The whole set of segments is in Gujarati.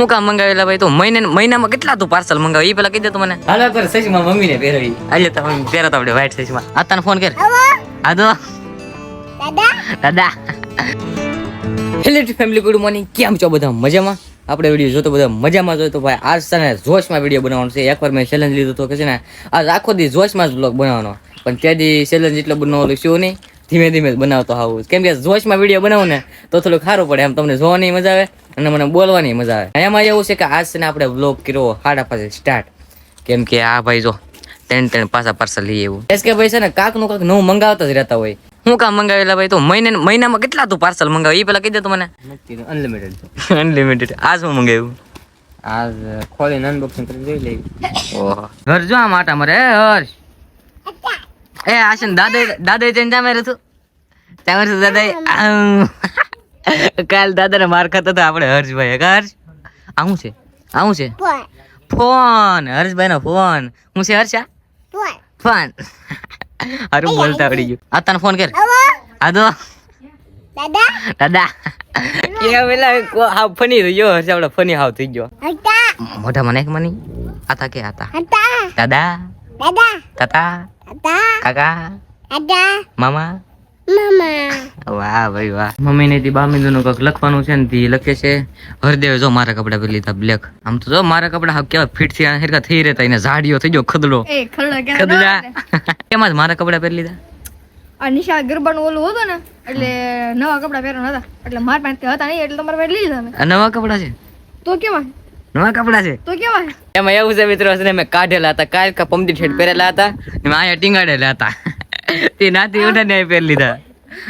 હું કામ મંગાવેલા ભાઈ તો મહિને મહિનામાં કેટલા તું પાર્સલ મંગાવે? એ પેલા કહી દે તું મને. હાલ પર સચમાં મમ્મીને પહેરાવી. આજે તો મમ્મી પહેરો તો આપણે વાઈટ સચમાં આ તને ફોન કર આ તો. દાદા? હેલો ફેમિલી ગુડ મોર્નિંગ કેમ છો બધા? મજામાં? આપણે વીડિયો જોતો બધા મજામાં જોઈએ તો ભાઈ આજ તને જોશમાં વીડિયો બનાવવાનો છે. એકવાર મેં ચેલેન્જ લીધો તો કે છે ને આજ આખો દી જોશમાં જ બ્લોગ બનાવવાનો. પણ ત્યાંથી ચેલેન્જ એટલો બનાવવાનો શું નહીં. ધીમે ધીમે બનાવતો આવું કેમ કે જોશમાં વીડિયો બનાવું ને તો થોડું સારું પડે. એમ તમને જોવાની મજા આવે અને મને બોલવાની મજા આવે. એમાં એવું છે કે આજ છે ને આપણે બ્લોગ કર્યો હાડા પાસે સ્ટાર્ટ કેમ કે આ ભાઈ જો ત્રણ ત્રણ પાછા પાર્સલ લઈએ એવું એસ કે ભાઈ છે ને કાકનું કાક નવું મંગાવતા જ રહેતા હોય. હું કામ મંગાવેલા ભાઈ તો મહિને મહિનામાં કેટલા તું પાર્સલ મંગાવ? એ પેલા કહી દે તું મને. અનલિમિટેડ અનલિમિટેડ આજ હું મંગાવ્યું. આજ ખોલીને અનબોક્સિંગ કરીને જોઈ લઈ ઓહો. ઘર જો આમ આટા મરે. હર્ષ. એ આશન દાદા દાદા જઈને જામે તું. જામે રે દાદા કાલ દાદાને માર ખાતો તો આપણે હર્ષભાઈ હે હર્ષ? આવું છે? આવું છે? ફોન. હર્ષભાઈ નો ફોન. હું છે હર્ષા? ફોન. હારું બોલતા આવડી ગયું. આ તને ફોન કર. આ તો દાદા. એ પેલા કો- ફની ગયો. હર્ષ આપણે ફની હાવ થઈ ગયો. મોઢા મને એક મની. આતા કે આતા દાદા. તાતા. કાકા મામા વાહ ભાઈ વાહ. મમ્મી ને થી બામીદુ નું કંઈક લખવાનું છે ને તી લખે છે. હરદેવે જો મારા કપડા પહેરી લીધા બ્લેક. આમ તો જો મારા કપડા હાવ કેવા ફિટ હેરકા થઈ રહેતા એને ઝાડીઓ થઈ ગયો ખદડો. ખદડા કેમાં જ મારા કપડા પહેરી લીધા? આ નિશા ગરબાનું ઓલું હતું ને એટલે નવા કપડા પહેરવાના હતા. એટલે મારા પાસે હતા નહીં એટલે તમારે પહેરી લીધા નવા કપડા છે? તો કેવા? નવા કપડા છે. તો કેવા? એમાં એવું છે મિત્રો છે ને મેં કાઢેલા હતા. કાલ કા પમતી ઠેઠ પહેરેલા હતા. ને મેં અહીંયા ટીંગાડેલા હતા. તે નાતી ઉઠે ને પહેરી લીધા.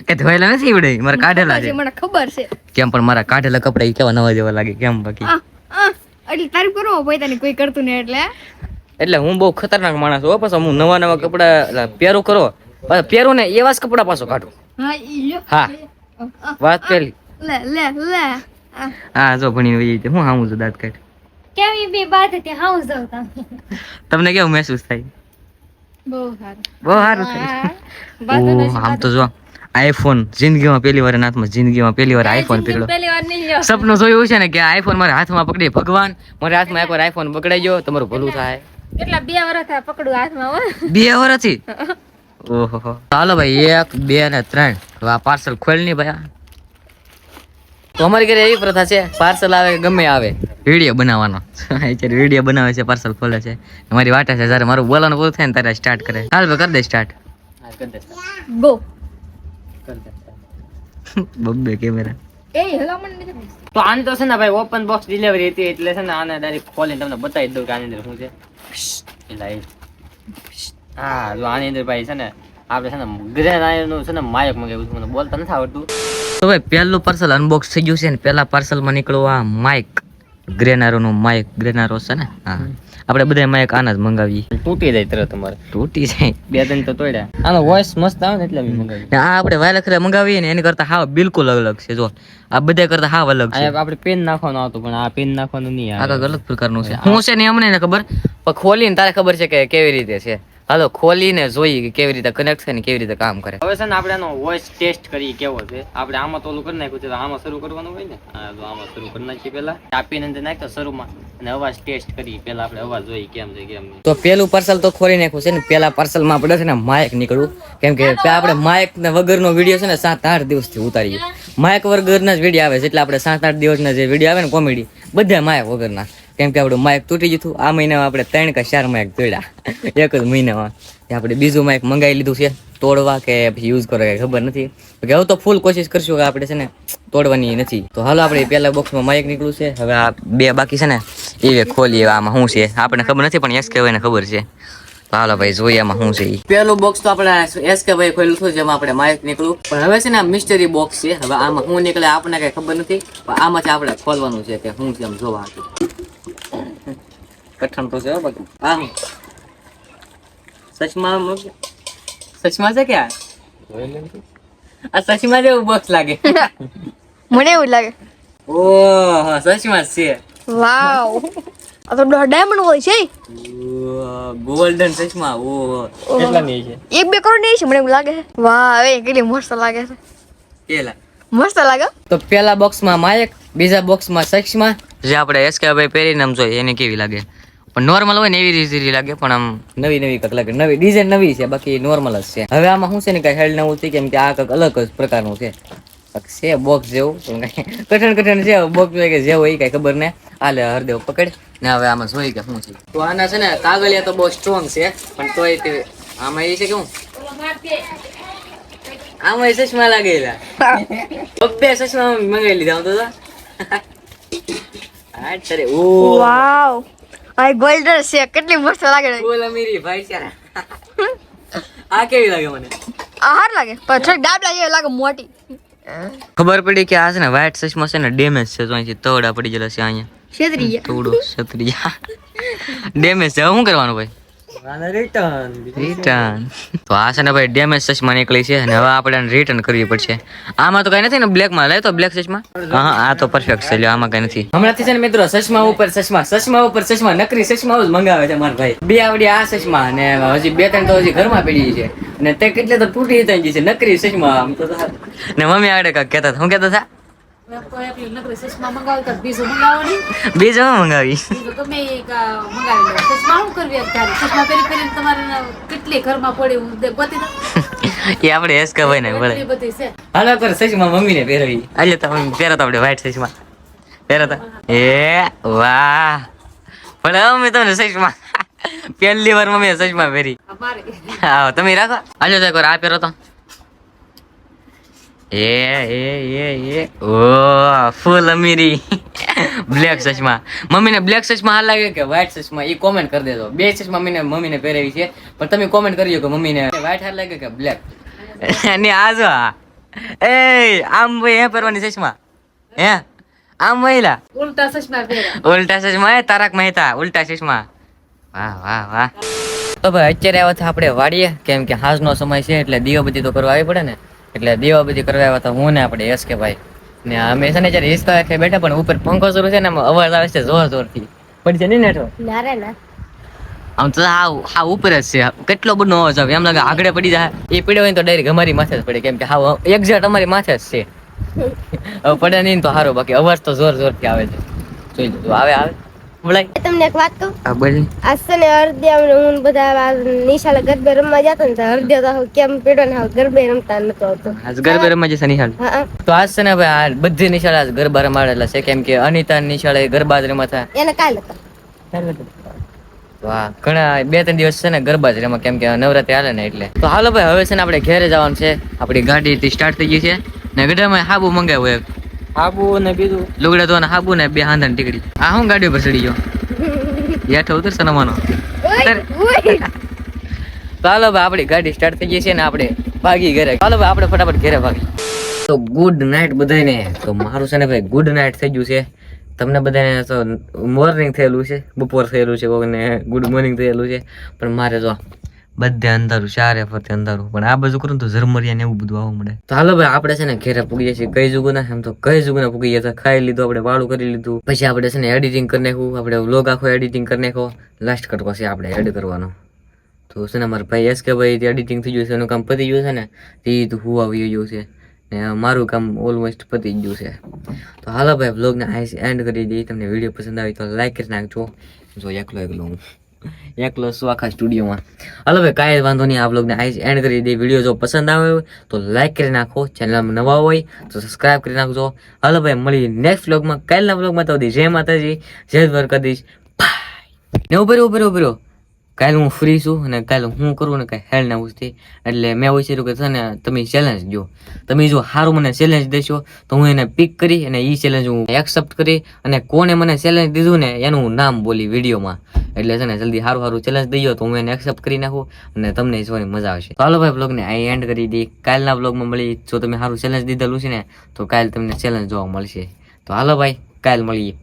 કે ધોયેલા નથી ಇವડે મારા કાઢેલા છે. મને ખબર છે. કેમ પણ મારા કાઢેલા કપડા એ કેવા નવા જેવા લાગે કેમ બાકી? એટલે તારીફ કરો પોતાની કોઈ કરતું નહીં એટલે? એટલે હું બહુ ખતરનાક માણસ હો પાછો હું નવા નવા કપડા પહેરો કરો પાછા પહેરું ને એવા જ કપડા પાછો કાઢું. હા ઈ લ્યો. હા. આ, વાત પેલી લે લે લે. હા જો ભણી વહી જાય હું હામું છું દાંત કાઢ. કેવી બી બાત હતી હાઉસ જાવ તમે તમને કેવું મહેસૂસ થાય? બહુ સારું. બહુ સારું થાય. આમ તો જો આઈફોન જિંદગીમાં પહેલી વાર હાથમાં જિંદગીમાં પહેલી વાર આઈફોન પકડ્યો પહેલી વાર નહીં લ્યો સપનું જોયું છે ને કે આઈફોન મારા હાથમાં પકડી ભગવાન મારા હાથમાં એકવાર આઈફોન પકડાઈ ગયો તમારું ભલું થાય. કેટલા બે વર્ષ થયા પકડું હાથમાં હો. બે વર્ષથી ઓહો ચાલો ભાઈ એક બે ને ત્રણ. પાર્સલ ખોલની ભાઈ. તો અમારી ઘરે એવી પ્રથા છે પાર્સલ આવે ગમે આવે. વીડિયો બનાવવાનો. અત્યારે વીડિયો બનાવે છે પાર્સલ ખોલે છે. મારી વાટે છે જ્યારે મારું બોલવાનું પૂરું થાય ને ત્યારે સ્ટાર્ટ કરે. હાલ ભાઈ કરી દે સ્ટાર્ટ ગો બબ્બે કેમેરા. એ તો આને તો છે ને ભાઈ ઓપન બોક્સ ડિલિવરી હતી એટલે છે ને આને ડાયરેક્ટ ખોલીને તમને બતાવી દઉં કે આની અંદર શું છે. હા જો આની અંદર ભાઈ છે ને આપણે છે ને ગ્રેનનું છે ને માયક મંગાવ્યું છે મને બોલતા નથી આવડતું. તો ભાઈ પહેલું પાર્સલ અનબોક્સ થઈ ગયું છે ને પહેલા પાર્સલમાં નીકળ્યું આ માઇક ગ્રેનારો નું માઇક ગ્રેનારો છે ને? હા. આપણે બધા માઇક આના જ મંગાવીએ. તૂટી જાય તરત તમારે તૂટી જાય. બે ત્રણ તો તોડ્યા. આનો વોઇસ મસ્ત આવે ને એટલે અમે મંગાવ્યું આ આપણે વાયલા ખરે મંગાવીએ ને એની કરતા હાવ બિલકુલ અલગ છે જો. આ બધા કરતા હાવ અલગ છે. આપણે પેન નાખવાનું આવતું પણ આ પેન નાખવાનું નહીં આ અલગ પ્રકારનું છે. હું. છે ને અમને ને ખબર? પણ ખોલીને તારે ખબર છે કે કેવી રીતે છે. હાલો ખોલીને જોઈએ કે કેવી રીતે કનેક્ટ થાય ને કેવી રીતે કામ કરે. હવે છે ને આપણે એનો વોઇસ ટેસ્ટ કરી કેવો છે. આપણે આમાં તો ઓલું કરી નાખ્યું છે આમાં શરૂ કરવાનું હોય ને? હા તો આમાં શરૂ કરી નાખીએ પેલા આપીને અંદર નાખ્યો શરૂમાં અને અવાજ ટેસ્ટ કરી પેલા આપણે અવાજ જોઈએ કેમ છે કેમ નહીં. તો પેલું પાર્સલ તો ખોલી નાખ્યું છે ને પેલા પાર્સલમાં આપણે છે ને માયક નીકળવું કેમ કે આપણે માયક ને વગરનો વીડિયો છે ને સાત આઠ દિવસથી ઉતારીએ. માયક વગરના જ વીડિયો આવે છે એટલે આપણે સાત આઠ દિવસના જે વીડિયો આવે ને કોમેડી બધા માયક વગરના. કેમ કે આપણું માઇક તૂટી હતું. આ મહિનામાં આપણે ત્રણ કે ચાર માઇક તોડ્યા એક જ મહિનામાં. આપણે બીજું માઇક મંગાવી લીધું છે. તોડવા કે પછી યુઝ કરવા કઈ ખબર નથી. કે હવે તો ફૂલ કોશિશ કરશું કે આપણે છે ને તોડવાની નથી. તો હાલો, આપણે પેલા બોક્સમાં માઇક નીકળ્યું છે. હવે આ બે બાકી છે ને, એ ખોલીએ આમાં શું છે. આપણને ખબર નથી, પણ એસ કહેવાય ખબર છે. હાલો ભાઈ, જોઈએ આમાં શું છે. પેલું બોક્સ તો આપણે એસ કે ભાઈ ખોલ્યું હતું, જેમાં આપણે માઇક નીકળ્યું. પણ હવે છે ને મિસ્ટરી બોક્સ છે. હવે આમાં શું નીકળે આપણને કઈ ખબર નથી. પણ આમાંથી આપણે ખોલવાનું છે કે શું છે એમ જોવા કઠણ તો છે હો બાકી આ શું સચમાં સચમાં છે કે આ સચમાં જેવું બોક્સ લાગે. મને એવું લાગે. ઓહ સચમાં છે. વાવ. આ તો ડાયમંડ હોય છે. ગોલ્ડન ચશ્મા ઓહો. કેટલા ની છે? એક બે કરોડ છે મને એવું લાગે. છે વાહ એ કેટલી મસ્ત લાગે છે. કેલા? મસ્ત લાગે. તો પેલા બોક્સમાં માયક બીજા બોક્સમાં સક્ષમાં જે આપણે એસકે ભાઈ પહેરીને આમ જોઈએ એને કેવી લાગે? પણ નોર્મલ હોય ને એવી રીતે લાગે, પણ આમ નવી નવી કક લાગે. નવી ડિઝાઇન નવી છે, બાકી નોર્મલ જ છે. હવે આમાં શું છે ને, કઈ હેડ નવું છે કેમ કે આ કંઈક અલગ જ પ્રકારનું છે. છે બોક્સ જેવું કઠણ કઠણ છે બોક્સ કે જે હોય, કઈ ખબર ને આલે હરદેવ પકડ. ને હવે આમાં જોઈ કે શું છે. તો આના છે ને, કાગળિયા તો બહુ સ્ટ્રોંગ છે, પણ તોય તે આમાં એ છે કેવું આમાં ચશ્મા લાગેલા. પપ્પે ચશ્મા મંગાવી લીધા હું તો હા ઓ. વાવ આ ગોલ્ડન છે કેટલી મસ્ત લાગે છે. બોલ અમીરી ભાઈ છે આ કેવી લાગે મને? આ હાર લાગે પણ થોડી ડાબલા જેવી લાગે મોટી. ખબર પડી કે આ છે ને વ્હાઈટ ચશ્મા છે ને ડેમેજ છે તો અહીંથી તવડા પડી ગયેલા છે અહીંયા. છેતરી ગયા. થોડું છત્રીયા ડેમેજ છે હવે શું કરવાનું ભાઈ? રિટર્ન તો આ છે ને ભાઈ ડેમેજ ચશ્મા નીકળી છે અને હવે આપણે રિટર્ન કરવી પડશે. આમાં તો કઈ નથી ને બ્લેકમાં. લઈ તો બ્લેક ચશ્મા હા આ તો પરફેક્ટ છે. આમાં કઈ નથી. હમણાંથી છે ને મિત્રો ચશ્મા ઉપર ચશ્મા ચશ્મા ઉપર ચશ્મા નકરી ચશ્મા જ મંગાવે છે મારા ભાઈ. બે આવડી આ ચશ્મા અને હજી બે ત્રણ તો હજી ઘરમાં પડી છે. અને તે કેટલે તો તૂટી ગઈ છે નકરી ચશ્મા આમ તો ને મમ્મી આગળ કાંઈક કહેતા હું કહેતા હતા? તો બીજું મંગાવો એ પહેરી આપણે એસ કહેવાય ને હાલો મમ્મીને પહેરવી. આજે તમે પહેરતા આપણે વ્હાઈટ ચશ્મા પહેરતા. એ વાહ. પણ હવે તમને ચશ્મા પહેલી વાર મમ્મીએ સચમાં પહેરી. હા તમે રાખો. હાલો તો આ પહેરો તો. એ એ એ એ. ઓ ફૂલ અમીરી. બ્લેક ચશ્મા. મમ્મીને બ્લેક ચશ્મા હાલ લાગે કે વ્હાઈટ ચશ્મા? એ કોમેન્ટ કરી દેજો. બે ચશ્મા મમ્મીને મમ્મીને પહેરાવી છે. પણ તમે કોમેન્ટ કરજો કે મમ્મીને. વ્હાઈટ હાલ લાગે કે બ્લેક ને આ જો એ આમ ભાઈ હે પહેરવાની ચશ્મા? હે? આમ મહિલા ઉલટા ચશ્મા ઉલ્ટા ચશ્મા હે તારક મહેતા. ઉલ્ટા ચશ્મા. વાહ વાહ વાહ. તો ભાઈ અત્યારે આવ્યા હતા આપણે વાડીએ. કેમ કે હાજનો સમય છે એટલે દીવાબત્તી તો કરવા આવી પડે ને. એટલે દીવાબત્તી કરવા આવ્યા હતા હું ને આપણે એસ કે ભાઈ. ને અમે છે ને જયારે હિસ્સા એટલે બેઠા પણ ઉપર પંખો શરૂ છે ને અવાજ આવે છે જોર જોરથી પડી છે નહીં નેઠો ના ના. આમ તો હા હા ઉપર જ છે. કેટલો બધો અવાજ આવે. એમ લાગે આગળ પડી જાય. એ પડ્યો હોય તો ડાયરેક્ટ અમારી માથે જ પડે. કેમ કે હા એક્ઝેક્ટ અમારી માથે જ છે. હવે પડે નહીં તો સારું બાકી અવાજ તો જોર જોરથી આવે છે. જોઈ લીધું. આવે આવે. બોલાય. તમને એક વાત કહું? હા બોલ. આ છે ને અર્ધ્ય હું બધા નિશાળે ગરબે રમવા જતા ને અર્ધ્ય તો કેમ પીડો ને ગરબે રમતા નતો આવતો. આજ ગરબે રમવા જશે હા. તો આજ છે ને ભાઈ આ બધી નિશાળ આજ ગરબા રમાડેલા છે કેમ કે અનિતા નિશાળે ગરબા જ રમતા. એને કાલ હતા વાહ ઘણા બે ત્રણ દિવસ છે ને ગરબા જ રમા કેમ કે નવરાત્રી હાલે ને એટલે. તો હાલો ભાઈ હવે છે ને આપણે ઘેરે જવાનું છે. આપણી ગાડી સ્ટાર્ટ થઈ ગઈ છે. ને ગઢામાં હાબુ મંગાવ્યું એક ને બીજું? લુગડા ધોવાના હાબુ ને બે હાંધણ ટીકડી. આ હું ગાડી ઉપર ચડી ગયો? હેઠો ઉતર. સનમાનો ચાલો ભાઈ આપણી ગાડી સ્ટાર્ટ થઈ ગઈ છે ને આપણે ભાગી ઘરે. ચાલો ભાઈ આપણે ફટાફટ ઘરે ભાગી. તો ગુડ નાઇટ બધાને તો મારું છે ને ભાઈ ગુડ નાઇટ થઈ ગયું છે. તમને બધાને તો મોર્નિંગ થયેલું છે બપોર થયેલું છે કોઈને ગુડ મોર્નિંગ થયેલું છે. પણ મારે તો બધે અંધારું, ચારે ફરતે અંધારું. પણ આ બાજુ કરું ને તો ઝરમરિયા ને એવું બધું આવવા મળે. તો હાલો ભાઈ, આપણે છે ને ઘેરે પૂગીએ છીએ. કઈ જુગુના એમ તો કઈ જુગુ ના પૂગીએ છીએ. ખાઈ લીધું, આપણે વાળું કરી લીધું. પછી આપણે છે ને એડિટિંગ કરી નાખ્યું. આપણે વ્લોગ આખો એડિટિંગ કરી નાખો લાસ્ટ કટ છે આપણે એડ કરવાનો. તો છે ને મારા ભાઈ એસ કે ભાઈ એડિટિંગ થઈ ગયું છે, એનું કામ પતી ગયું છે ને, તે તો હું આવી ગયું છે. ને મારું કામ ઓલમોસ્ટ પતી ગયું છે. તો હાલો ભાઈ વ્લોગને આ એન્ડ કરી દઈએ. તમને વીડિયો પસંદ આવી તો લાઈક કરી નાખજો. જો એકલો એકલો હું. એકલો છું આખા સ્ટુડિયોમાં. હલો ભાઈ, કાંઈ વાંધો નહીં, આ બ્લોગને આઈ એન્ડ કરી દે વીડિયો જો પસંદ આવે તો લાઈક કરી નાખો. ચેનલમાં નવા હોય, તો સબસ્ક્રાઇબ કરી નાખજો. હલો ભાઈ મળી નેક્સ્ટ બ્લોગમાં કાલના બ્લોગમાં તો જય માતાજી, જય દ્વારકાધીશ. બાય ને ઉભરો ઉભરો ઉભરો કાલે હું ફ્રી છું અને કાલે હું કરું ને કાંઈ હેલ ના ઉઠતી એટલે મેં વિચાર્યું કે છે ને તમે ચેલેન્જ જો તમે જો સારું મને ચેલેન્જ દેશો, તો હું એને પિક કરી અને એ ચેલેન્જ હું એક્સેપ્ટ કરી અને કોને મને ચેલેન્જ દીધું ને એનું નામ બોલી વિડીયોમાં એટલે છે ને જલ્દી સારું સારું ચેલેન્જ દઈએ તો હું એને એક્સેપ્ટ કરી નાખું અને તમને જોવાની મજા આવશે. હાલો ભાઈ બ્લોગને આ એન્ડ કરી દઈએ. કાલના બ્લોગમાં મળી, જો તમે સારું ચેલેન્જ દીધેલું છે ને, તો કાલે તમને ચેલેન્જ જોવા મળશે. તો હાલો ભાઈ, કાલ મળીએ.